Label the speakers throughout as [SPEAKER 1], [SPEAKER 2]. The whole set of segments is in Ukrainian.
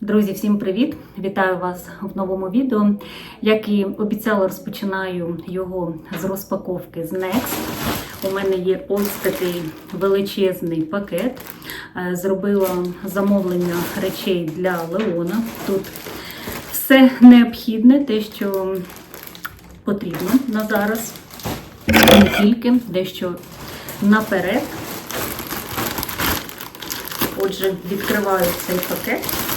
[SPEAKER 1] Друзі, всім привіт! Вітаю вас в новому відео. Як і обіцяла, розпочинаю його з розпаковки з Next. У мене є ось такий величезний пакет. Е, Зробила замовлення речей для Леона. Тут все необхідне, те, що потрібно на зараз. Не тільки дещо наперед. Отже, відкриваю цей пакет.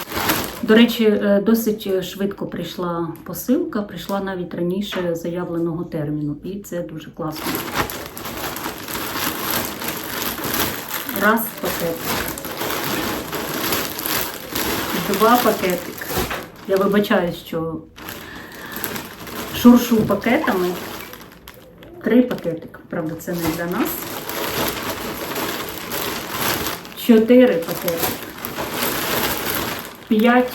[SPEAKER 1] До речі, е, досить швидко прийшла посилка, прийшла навіть раніше заявленого терміну, і це дуже класно. Раз пакет. Два пакетик. Я вибачаю, що шуршу пакетами. Три пакетик. Правда, це не для нас. Чотири пакетики. 5,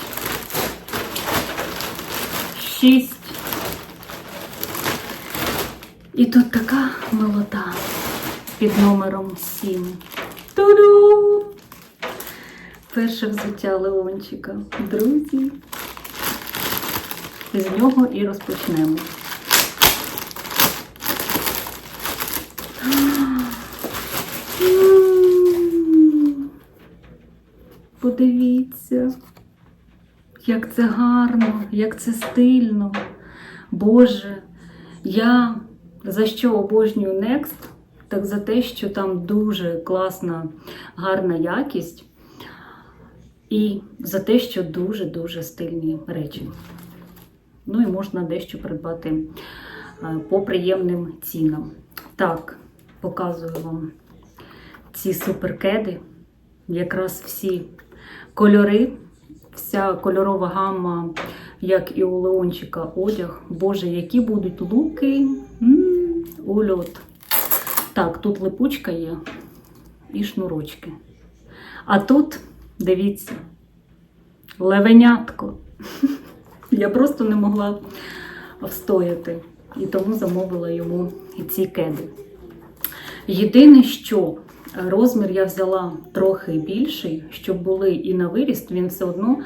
[SPEAKER 1] 6. І тут така молота під номером 7. Ту-ду! Перше взуття Леончика. Друзі. З нього і розпочнемо. Подивіться, як це гарно, як це стильно. Боже, я за що обожнюю Next, так за те, що там дуже класна, гарна якість. І за те, що дуже-дуже стильні речі. Ну і можна дещо придбати е, по приємним цінам. Так, показую вам ці суперкеди. Якраз всі кольори, вся кольорова гамма, як і у Леончика, одяг. Боже, які будуть луки. М, Ульот. Так, тут липучка є і шнурочки. А тут, дивіться, левенятко. Я просто не могла встояти. І тому замовила йому ці кеди. Єдине, що розмір я взяла трохи більший, щоб були і на виріст, він все одно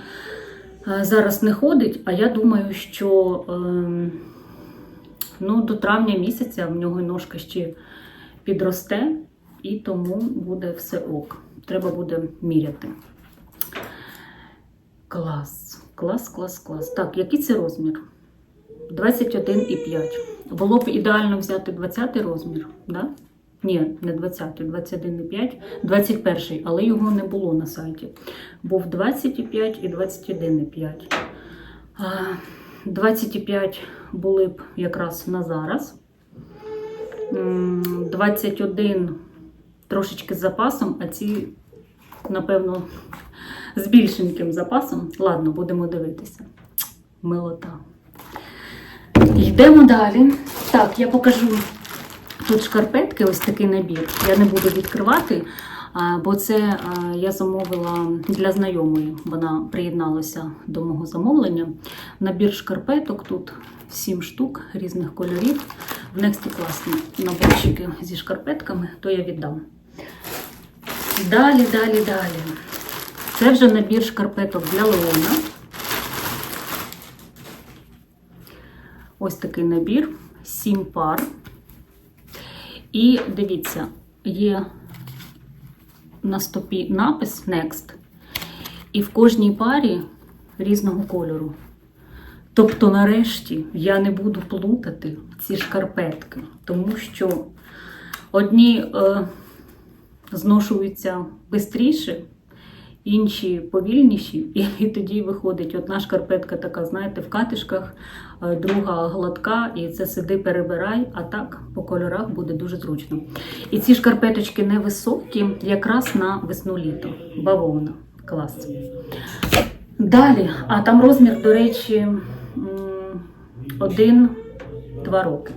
[SPEAKER 1] е, зараз не ходить, а я думаю, що ем, ну, до травня місяця в нього ножка ще підросте, і тому буде все ок. Треба буде міряти. Клас, клас, клас, клас. Так, який це розмір? 21,5. Було б ідеально взяти 20 розмір, да? Ні, не 20, 21,5, 21, але його не було на сайті. Був 25 і 21,5. 25 були б якраз на зараз. 21 трошечки з запасом, а ці, напевно, з більшеньким запасом. Ладно, будемо дивитися. Милота. Йдемо далі. Так, я покажу тут шкарпетки, ось такий набір. Я не буду відкривати, бо це я замовила для знайомої. Вона приєдналася до мого замовлення. Набір шкарпеток тут 7 штук різних кольорів. В Нексті класні наборчики зі шкарпетками, то я віддам. Далі, далі, далі. Це вже набір шкарпеток для Леона. Ось такий набір, 7 пар. І дивіться, є на стопі напис Next. І в кожній парі різного кольору. Тобто, нарешті, я не буду плутати ці шкарпетки, тому що одні е, зношуються швидше, інші повільніші, і, тоді виходить одна шкарпетка така, знаєте, в катишках, е, друга гладка, і це сиди, перебирай, а так по кольорах буде дуже зручно. І ці шкарпеточки невисокі, якраз на весну-літо. Бавовна. Клас. Далі, а там розмір, до речі, 1-2 роки.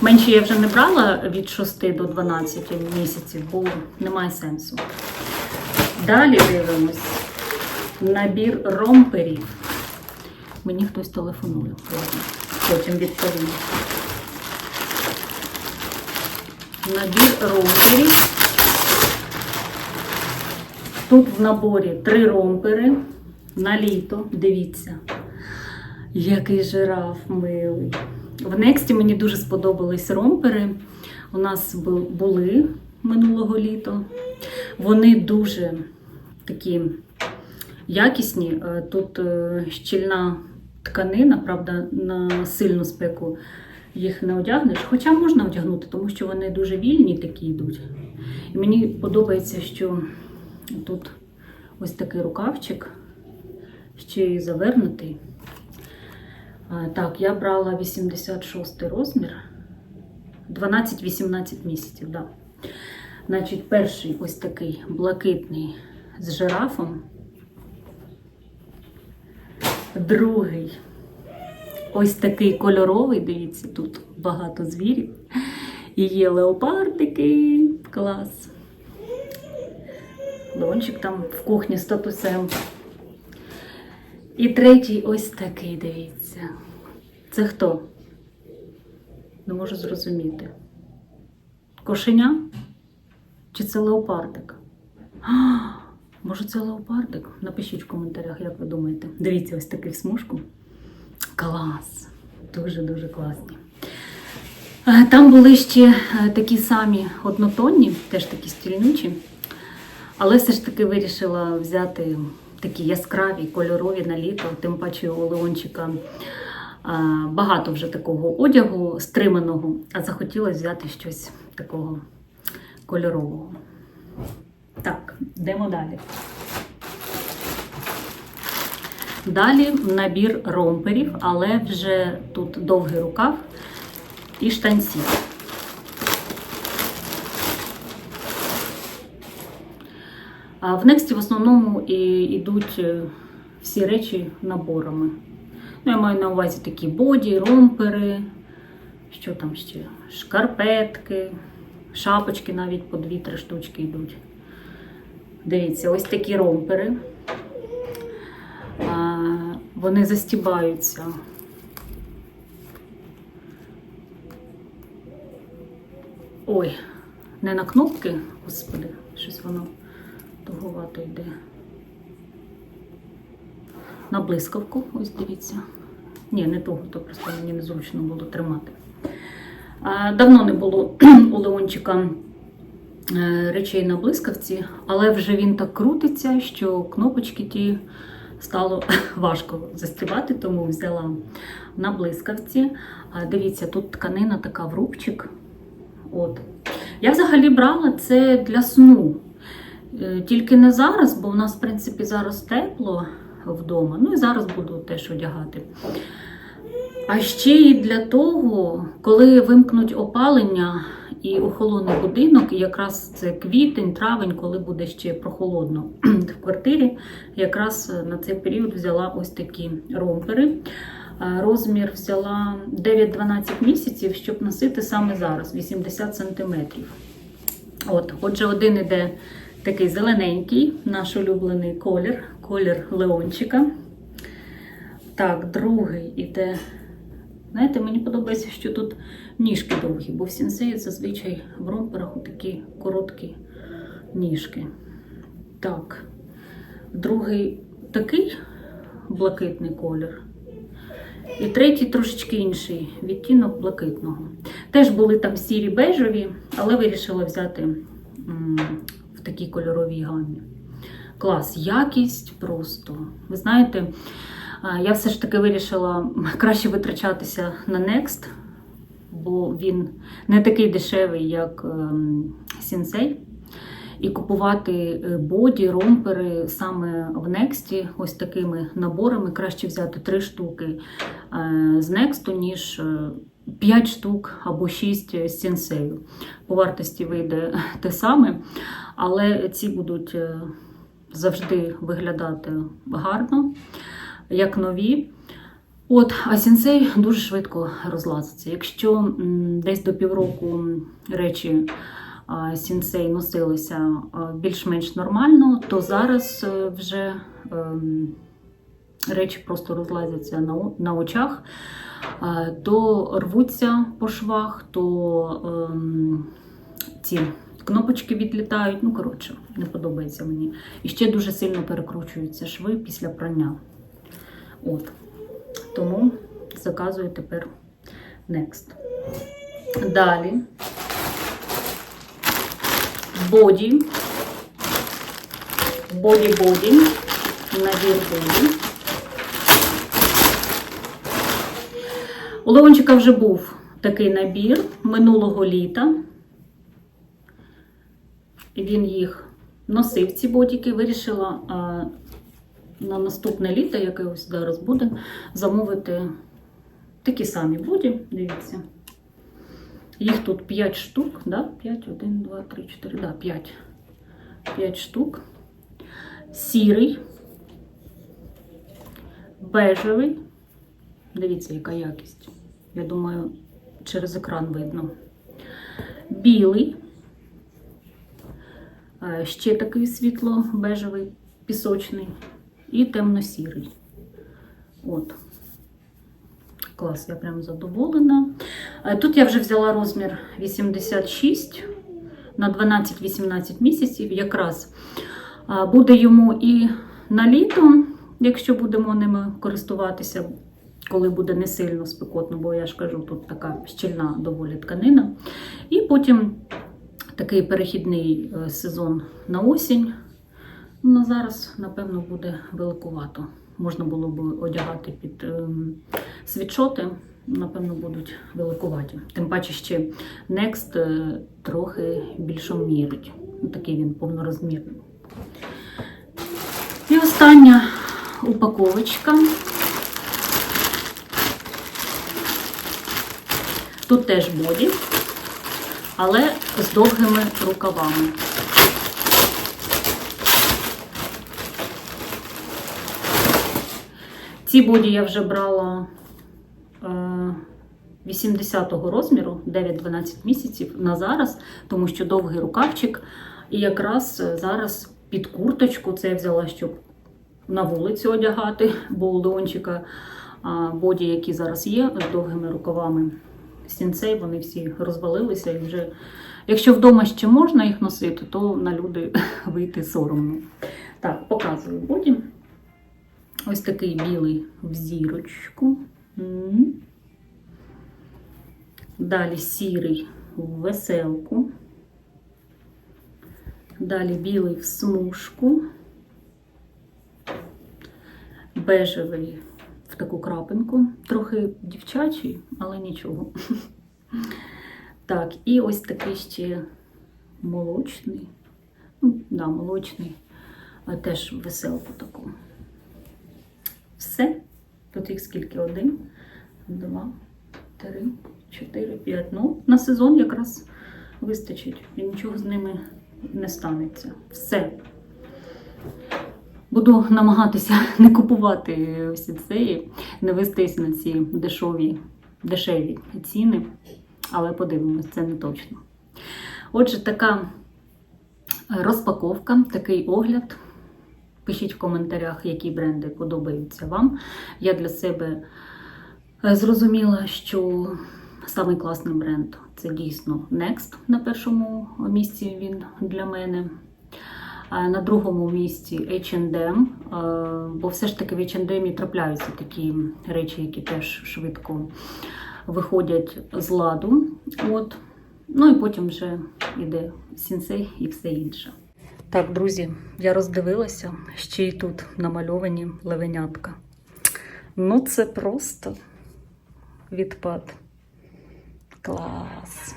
[SPEAKER 1] Менше я вже не брала від 6 до 12 місяців, бо немає сенсу. Далі дивимось набір ромперів. Мені хтось телефонує. Потім відповім. Набір ромперів. Тут в наборі три ромпери. на літо. Дивіться, який жираф милий. В Нексті мені дуже сподобались ромпери. У нас були минулого літа. Вони дуже такі якісні. Е, Тут е, щільна тканина, правда, на сильну спеку їх не одягнеш. Хоча можна одягнути, тому що вони дуже вільні такі йдуть. І мені подобається, що тут ось такий рукавчик, ще й завернутий. Так, я брала 86 розмір, 12-18 місяців, да. Значить, перший ось такий блакитний з жирафом. Другий ось такий кольоровий, дивіться, тут багато звірів. І є леопардики. Клас. Леончик там в кухні з татусем. І третій ось такий, дивіться. Це хто? Не можу зрозуміти. Кошеня? Чи це леопардик? А, може, це леопардик? Напишіть в коментарях, як ви думаєте. Дивіться, ось такий в смужку. Клас! Дуже-дуже класні. Е, Там були ще е, такі самі однотонні, теж такі стільнючі. Але все ж таки вирішила взяти такі яскраві, кольорові на літо, тим паче у Леончика е, багато вже такого одягу стриманого, а захотілося взяти щось такого кольорового. Так, йдемо далі. Далі набір ромперів, але вже тут довгий рукав і штанці. В Нексті в основному і йдуть е, всі речі наборами. Ну, я маю на увазі такі боді, ромпери, що там ще? Шкарпетки, шапочки навіть по 2-3 штучки йдуть. Дивіться, ось такі ромпери. Вони застібаються. Ой, не на кнопки, господи, щось воно туговато йде. На блискавку, ось дивіться. Ні, не того, то просто мені незручно було тримати. Давно не було у Леончика речей на блискавці, але вже він так крутиться, що кнопочки ті стало важко застрібати, тому взяла на блискавці. Дивіться, тут тканина така в рубчик. От. Я взагалі брала це для сну. Е, Тільки не зараз, бо в нас, в принципі, зараз тепло вдома. Ну і зараз буду теж одягати. А ще і для того, коли вимкнуть опалення і охолоне будинок, і якраз це квітень, травень, коли буде ще прохолодно в квартирі, якраз на цей період взяла ось такі ромпери. Е, Розмір взяла 9-12 місяців, щоб носити саме зараз 80 см. От, отже, один іде такий зелененький, наш улюблений колір, колір Леончика. Так, другий іде. Знаєте, мені подобається, що тут ніжки довгі, бо в сінсеї зазвичай в ромперах такі короткі ніжки. Так, другий такий блакитний колір. І третій трошечки інший відтінок блакитного. Теж були там сірі бежеві, але вирішила взяти в такій кольоровій гамі. Клас, якість просто. Ви знаєте, я все ж таки вирішила краще витрачатися на Next, бо він не такий дешевий, як ем, Сінсей. І купувати е, боді, ромпери саме в Next, ось такими наборами краще взяти 3 штуки е, з Next, ніж 5 штук або 6 з Сінсею. По вартості вийде те саме, але ці будуть е, завжди виглядати гарно, як нові. От, а сінсей дуже швидко розлазиться. Якщо десь до півроку речі а, сінсей носилися більш-менш нормально, то зараз е, вже ем, речі просто розлазяться на, очах, то рвуться по швах, то ем, ці кнопочки відлітають. Ну, коротше, не подобається мені. І ще дуже сильно перекручуються шви після прання. От. Тому заказую тепер Next. Далі. Боді. Боді-боді. Набір боді. У Леончика вже був такий набір минулого літа. Він їх носив, ці ботики, вирішила на наступне літо, яке ось зараз буде, замовити такі самі боді. Дивіться. Їх тут 5 штук, да? 5, 1, 2, 3, 4, да, 5. 5 штук. Сірий, бежевий. Дивіться, яка якість. Я думаю, через екран видно. Білий. Е, Ще такий світло-бежевий, пісочний. І темно-сірий. От. Клас, я прям задоволена. Е, Тут я вже взяла розмір 86 на 12-18 місяців. Якраз буде йому і на літо, якщо будемо ними користуватися, коли буде не сильно спекотно, бо я ж кажу, тут така щільна доволі тканина. І потім такий перехідний е, сезон на осінь. Ну, зараз, напевно, буде великувато. Можна було б одягати під ем, світшоти, напевно, будуть великуваті. Тим паче ще Next е, трохи більше мірить. Ну, Такий він повнорозмірний. І остання упаковочка. Тут теж боді, але з довгими рукавами. Ці боді я вже брала е, 80-го розміру, 9-12 місяців на зараз, тому що довгий рукавчик. І якраз е, зараз під курточку це я взяла, щоб на вулицю одягати, бо у Леончика боді, які зараз є, з довгими рукавами сінцей, вони всі розвалилися і вже. Якщо вдома ще можна їх носити, то на люди вийти соромно. Так, показую боді. Ось такий білий в зірочку. Далі сірий в веселку. Далі білий в смужку. Бежевий в таку крапинку. Трохи дівчачий, але нічого. Так, і ось такий ще молочний. Ну, да, молочний, теж веселку таку. Все. Тут їх скільки? Один, два, три, чотири, п'ять. Ну, на сезон якраз вистачить. І нічого з ними не станеться. Все. Буду намагатися не купувати всі це, не вестись на ці дешеві, дешеві ціни, але подивимось, це не точно. Отже, така розпаковка, такий огляд. Пишіть в коментарях, які бренди подобаються вам. Я для себе е, зрозуміла, що самий класний бренд це дійсно Next на першому місці він для мене. На другому місці H&M, е, бо все ж таки в H&M трапляються такі речі, які теж швидко виходять з ладу. От. Ну і потім вже йде сінсей і все інше. Так, друзі, я роздивилася, ще й тут намальовані левенятка. Ну, це просто відпад. Клас.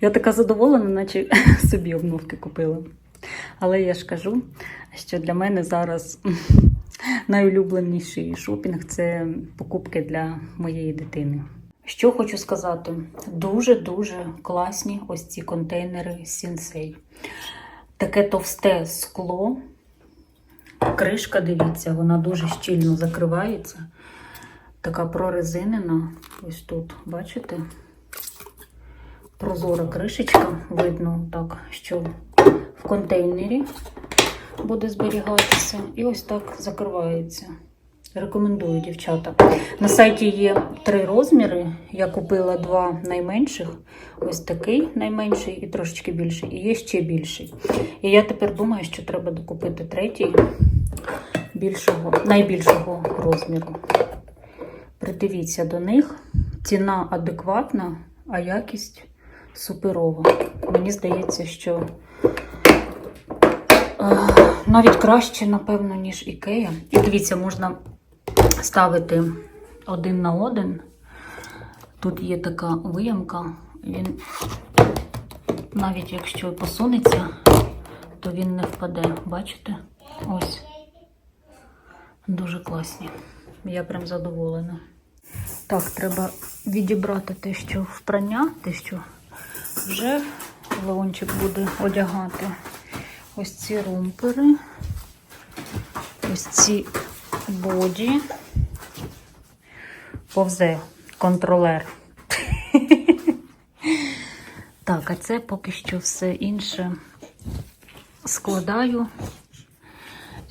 [SPEAKER 1] Я така задоволена, наче собі обновки купила. Але я ж кажу, що для мене зараз найулюбленіший шопінг це покупки для моєї дитини. Що хочу сказати, дуже-дуже класні ось ці контейнери Сінсей. Таке товсте скло. Кришка, дивіться, вона дуже щільно закривається. Така прорезинена. Ось тут, бачите? Прозора кришечка. Видно так, що в контейнері буде зберігатися. І ось так закривається. Рекомендую, дівчата. На сайті є три розміри. Я купила два найменших. Ось такий найменший і трошечки більший. І є ще більший. І я тепер думаю, що треба докупити третій більшого, найбільшого розміру. Придивіться до них. Ціна адекватна, а якість суперова. Мені здається, що е, навіть краще, напевно, ніж Ікея. І дивіться, можна ставити один на один. Тут є така виямка. Він навіть якщо посунеться, то він не впаде. Бачите? Ось. Дуже класні. Я прям задоволена. Так, треба відібрати те, що впрання, те, що вже Леончик буде одягати. Ось ці румпери, ось ці боді. Повзе контролер. Так, а це поки що все інше складаю.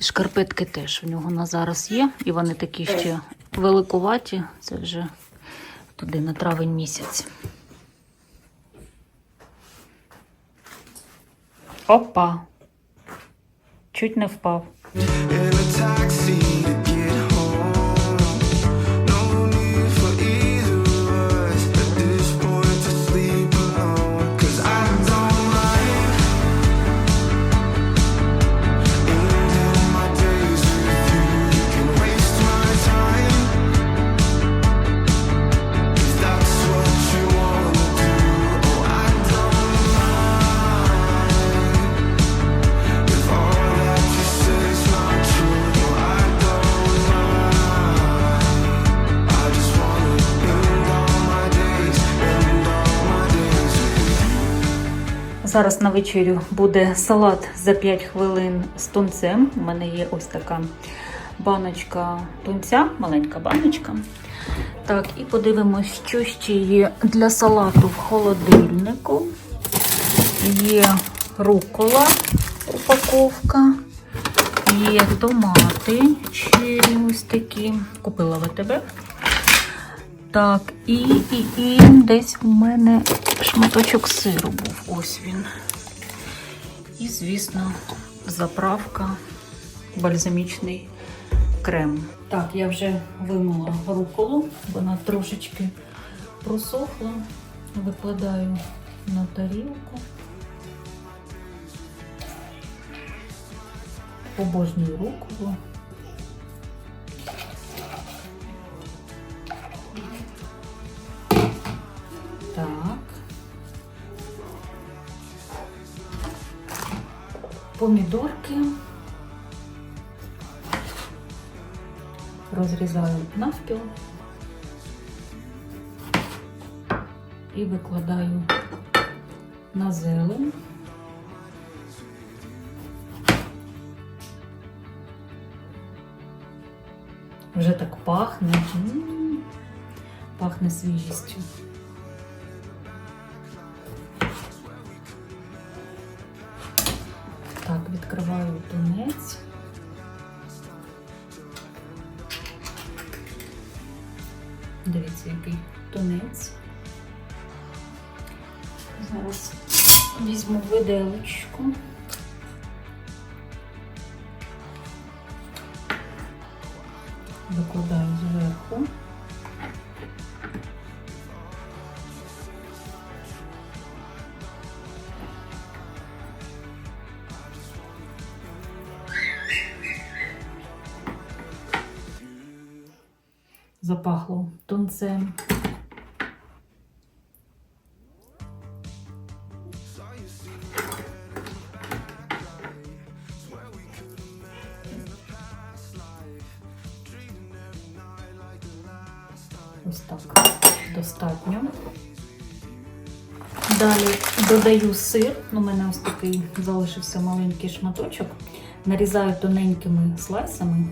[SPEAKER 1] Шкарпетки теж в нього на зараз є, і вони такі ще великуваті. Це вже туди на травень місяць. Опа! Чуть не впав.
[SPEAKER 2] In a taxi
[SPEAKER 1] Зараз на вечерю буде салат за 5 хвилин з тунцем. У мене є ось така баночка тунця, маленька баночка. Так, і подивимось, що ще є для салату в холодильнику. Є рукола, упаковка, є томати чирі ось такі. Купила ВТБ. Так, і, і, і десь у мене шматочок сиру був. Ось він. І, звісно, заправка, бальзамічний крем. Так, я вже вимила руколу, вона трошечки просохла. Викладаю на тарілку. Обожнюю руколу. Помідорки. Розрізаю навпіл і викладаю на зелень. Вже так пахне. Пахне свіжістю. Зараз візьму виделочку. Викладаю зверху. Запахло тунцем. Ось так достатньо. Далі додаю сир. У мене ось такий залишився маленький шматочок. Нарізаю тоненькими слайсами.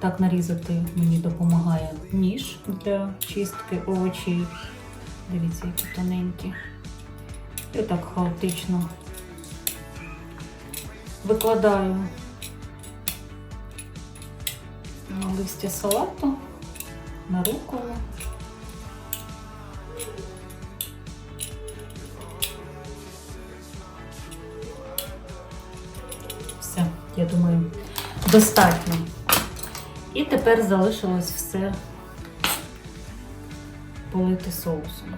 [SPEAKER 1] Так нарізати мені допомагає ніж для чистки овочей. Дивіться, які тоненькі. І так хаотично викладаю листя салату на руку? Все, я думаю, достатньо. І тепер залишилось все полити соусом.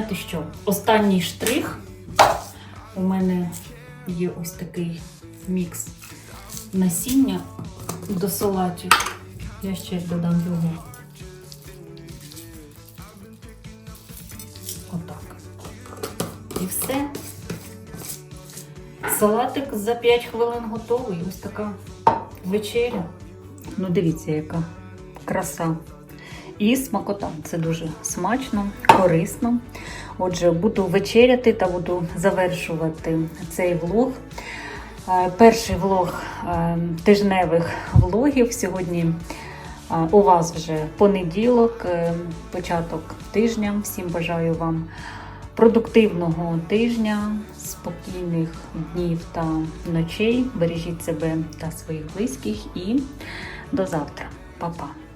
[SPEAKER 1] Знаєте що? Останній штрих. У мене є ось такий мікс насіння до салатів. Я ще додам його. Отак. І все. Салатик за 5 хвилин готовий. Ось така вечеря. Ну, дивіться, яка краса. І смакота. Це дуже смачно, корисно. Отже, буду вечеряти та буду завершувати цей влог. Е, Перший влог е, тижневих влогів. Сьогодні е, у вас вже понеділок, початок тижня. Всім бажаю вам продуктивного тижня, спокійних днів та ночей. Бережіть себе та своїх близьких і до завтра. Па-па!